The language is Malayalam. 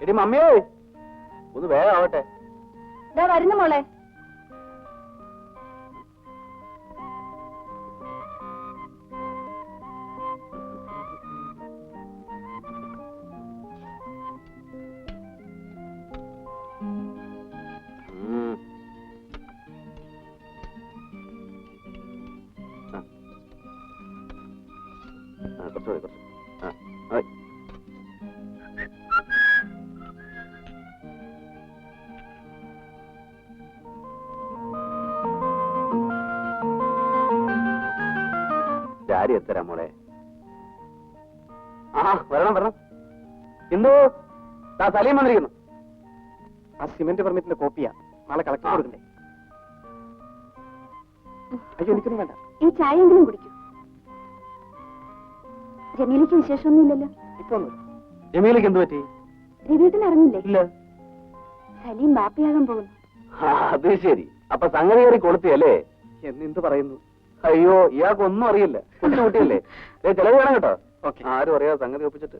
എടി മമ്മിയേ ഒന്ന് വേഗം ആവട്ടെ ഇതാ വരുന്നു മോളെ. കുറച്ചുകൂടി കുറച്ച് ഡാഡി എത്തരാ മോളെ? ആ വരണം വരണം. എന്തോ സലീം വന്നിരിക്കുന്നു. ആ സിമന്റ് പെർമിറ്റിന്റെ കോപ്പിയാ. നാളെ കളക്ടർ കൊടുക്കണ്ടേ? അയ്യോ എനിക്കൊന്നും വേണ്ട. ഈ ചായയെങ്കിലും കുടിക്കൂ. ജമീലയ്ക്ക് വിശേഷമൊന്നുമില്ലല്ലോ. ഇപ്പൊ ഒന്നും ജമീലക്ക് എന്ത് പറ്റി? രവീട്ടിന് അറിഞ്ഞില്ലേ ഇല്ല. സലീം ബാപ്പിയാകാൻ പോകുന്നു. ആ, അത് ശരി. അപ്പൊ സംഗതി കയറി കൊളുത്തിയല്ലേ? എന്നെന്ത് പറയുന്നു? അയ്യോ ഇയാൾക്ക് ഒന്നും അറിയില്ല. കുട്ടി കുട്ടിയല്ലേ ദേ, ചെലവ് വേണം കേട്ടോ. ആരും അറിയാതെ സംഗതി ഒപ്പിച്ചിട്ട്.